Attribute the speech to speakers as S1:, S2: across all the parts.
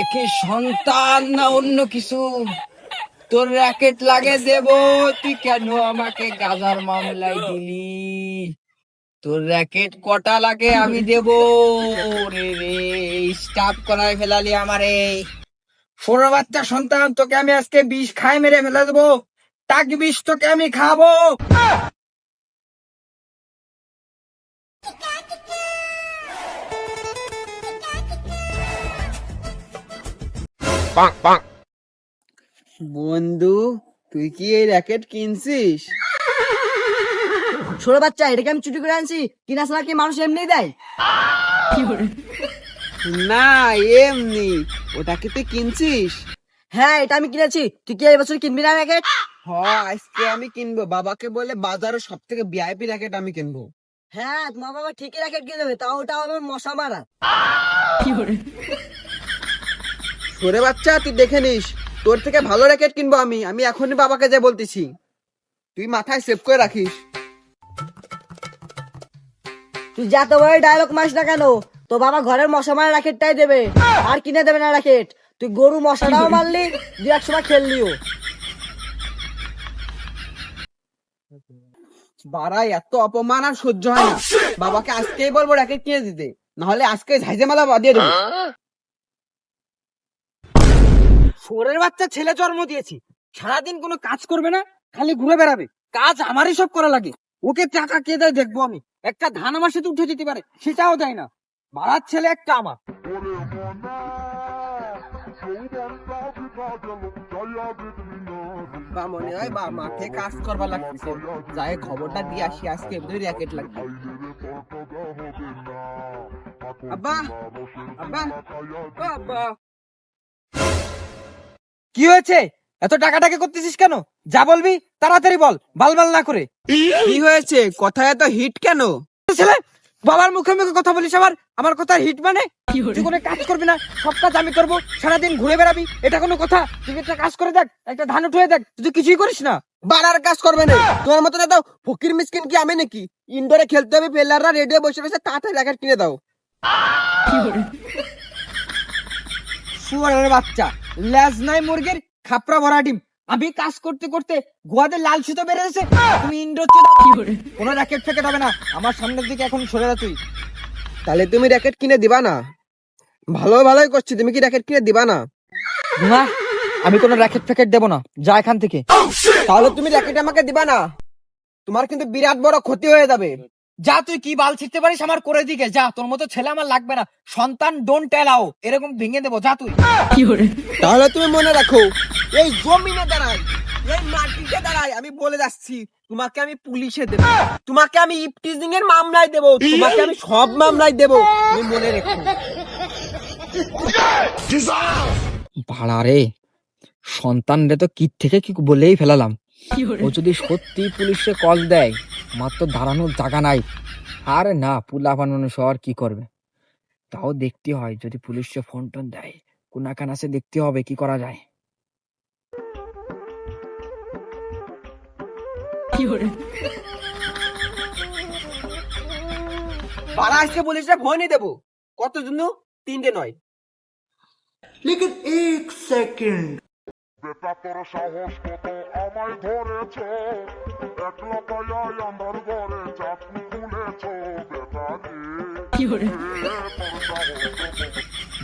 S1: একে সন্তান না অন্য কিছু? তোর র্যাকেট লাগে দেব, তুই কেন আমাকে গাজার মামলায় দিলি? তোর র্যাকেট কটা লাগে আমি দেব? রে, স্টাফ করায় ফেলালি আমারে। ষোলো বাচ্চা সন্তান, তোকে আমি আজকে বিষ খাই মেরে ফেলে দেবো। টাক বিষ তোকে আমি খাব। বন্ধু তুই কি এই র্যাকেট কিনছিস?
S2: ছোট বাচ্চা এটাকে আমি চুরি করে আনছি। কিনা ছাড়া কি মানুষ এমনি দেয়?
S1: না এমনি। ওটা কি তুই কিনছিস?
S2: হ্যাঁ এটা আমি কিনেছি। তুই কি এই বছর কিনবি না র্যাকেট
S1: হ আজকে আমি কিনবো। বাবাকে বলে বাজারে সব থেকে ভিআইপি র্যাকেট আমি কিনবো।
S2: হ্যাঁ তোমার বাবা ঠিকই র্যাকেট কিনে দেবে তাও ওটা হবে মশা মারা।
S1: সরে বাচ্চা তুই দেখে নিস। তোর থেকে ভালো র্যাকেট কিনবো আমি। আমি এখনই বাবাকে যা বলতেছি। তুই মাথায় সেভ করে রাখিস।
S2: তুই যা তো বড় ডায়লগ মাস না কেন? তো বাবা ঘরের মশা মারা র্যাকেটটাই দেবে। আর কিনে দেবে না র্যাকেট তুই গরু মশাটাও মারলি দু এক সময় খেললিও।
S1: বাড়াই এত অপমান আর সহ্য হয় না। বাবাকে আজকেই বলব র্যাকেট কিনে দিতে। নাহলে আজকে ঝাইজে মালা বাদিয়ে দেবো। সোরের বাচ্চা ছেলে জন্ম দিয়েছি। সারাদিন কোনো কাজ করবে না, খালি ঘুরে বেড়াবে। কাজ আমারই সব করা লাগে। ওকে টাকা কে দেয় দেখব আমি। একটা ধান আমার সাথে উঠে দিতে পারে, সেটাও দেয় না। বাড়ার ছেলে একটা আমার। মনে হয় বা মাঠে কাজ করবা লাগতেছে। যাই খবরটা দিয়ে আসি আজকে এমনি র্যাকেট লাগবে। আব্বা আব্বা আব্বা। কি হয়েছে? এত টাকাটাকে করতেছিস কেন? যা বলবি তাড়াতাড়ি বল বালবাল না করে। কি হয়েছে? কথা এত হিট কেন? ছেলে বাবার মুখে মুখে কথা বলিস আবার? আমার কথা হিট মানে? তুই কোনো কাজ করবি না সব কাজ আমি করব সারাদিন ঘুরে বেড়াবি এটা কোনো কথা? তুই একটা কাজ করে দেখ একটা ধান উঠে দেখ তুই কিছুই করিস না। বাড়ার কাজ করবে না। তোমার মতন এত ফকির মিসকিন কি আমি নাকি? ইনডোরে খেলতে হবে প্লেয়াররা রেডিও বসে বসে তাড়াতাড়ি র্যাকেট কিনে দাও। শুয়ারের বাচ্চা। ল্যাজ নাই মুরগির খাপড়া ভরা ডিম। আমি কাজ করতে করতে গোয়াদের লাল সুতো বেড়ে গেছে তুমি ইন্ডো কোনো র্যাকেট ফ্যাকেট হবে না। আমার সামনের দিকে এখন সরে যা তুই। তাহলে তুমি র্যাকেট কিনে দিবা না? ভালো ভালোই করছি তুমি কি র্যাকেট কিনে দিবা না? না আমি কোনো র্যাকেট ফ্যাকেট দেবো না। যা এখান থেকে। তাহলে তুমি র্যাকেট আমাকে দিবা না? তোমার কিন্তু বিরাট বড় ক্ষতি হয়ে যাবে। যা তুই কি বাল ছিটতে পারিস আমার করে দিকে যা তোর মতো ছেলে আমার লাগবে না। সন্তান ডোন্ট এলাও এরকম ভেঙে দেবো যা তুই। তাহলে তুমি মনে রাখো এই জমিনে দাঁড়াই এই মাটিতে দাঁড়াই আমি বলে যাচ্ছি তোমাকে আমি পুলিশে দেব তোমাকে আমি ইপটিজিং এর মামলায় দেব তোমাকে আমি সব মামলায় দেব তুমি মনে রেখো। ভাড়া রে সন্তান রে তো কিট থেকে কি বলেই ফেলালাম। ও যদি সত্যি পুলিশে কল দেয় আমার তো দাঁড়ানোর জায়গা নাই। আরে না পুলা বানানো শহর কি করবে? তাও দেখতে হয় যদি পুলিশে ফোন টোন দেয় কোনাকান আছে দেখতে হবে কি করা যায়? বাড়া আজকে পুলিশে ফোনই দেবো। কত জন্য? তিনটে নয়।
S3: বেটা তোর সাহস কত? আমায় ধরেছ একলা পায়াই আমার ঘরে চাকু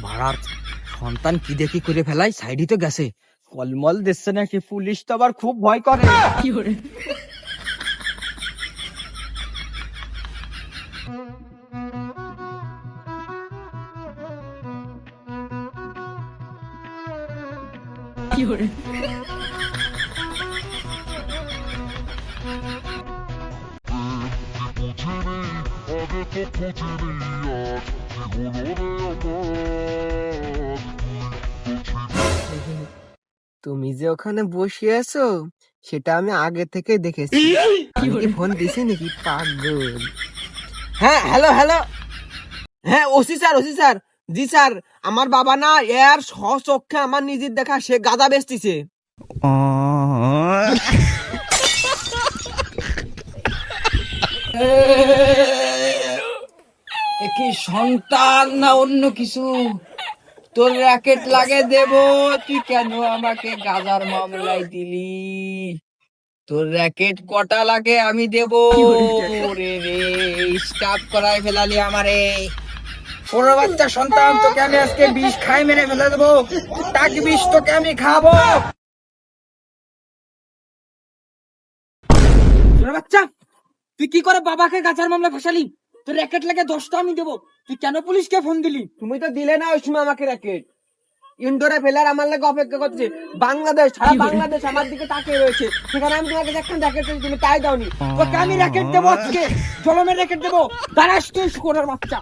S1: ভাড়ার সন্তান কি দেখি করে ফেলাই? সাইডই তো গেছে। কলমল দিচ্ছে নাকি? পুলিশ তো আবার খুব ভয় করে।
S3: বুঝিনি আগে তো খুঁজিনি আজ কি রে আমার
S1: তুমি যে ওখানে বসে আছো সেটা আমি আগে থেকে দেখেছি। কি ফোন দিছি নাকি? পাগল। হ্যাঁ হ্যালো হ্যালো হ্যাঁ ওসি স্যার ওসি স্যার। জি স্যার আমার বাবা না এর সচক্ষে আমার নিজের দেখা সে গাদা বেচতিছে। কি সন্তান না অন্য কিছু? তোর র্যাকেট লাগে দেব, তুই কেন আমাকে গাজার মামলায় দিলি? তোর র্যাকেট কটা লাগে আমি দেব? রে রে, স্টাফ করায় ফেলালি আমারে। ছোট বাচ্চা সন্তান, তোকে আমি আজকে বিষ খাই মেরে ফেলে দেবো। টাক বিষ তোকে আমি খাব। বাচ্চা, তুই কি করে বাবাকে গাজার মামলা ফাঁসালি? তোর র্যাকেট লাগে দশটা আমি দেবো। তুই কেন পুলিশকে ফোন দিলি?
S4: তুমি তো দিলে না ওই সময় আমাকে র্যাকেট ইন্ডোরে ফেলার আমার লাগে অপেক্ষা করছে। বাংলাদেশ সারা বাংলাদেশ আমার দিকে তাকিয়ে রয়েছে। সেখানে আমি তোমাকে একটা র্যাকেট তুমি তাই দাওনি।
S1: তোকে আমি র্যাকেট দেবো আজকে। জলমের র্যাকেট দেবো। দাঁড়াস তুই শুকরের বাচ্চা।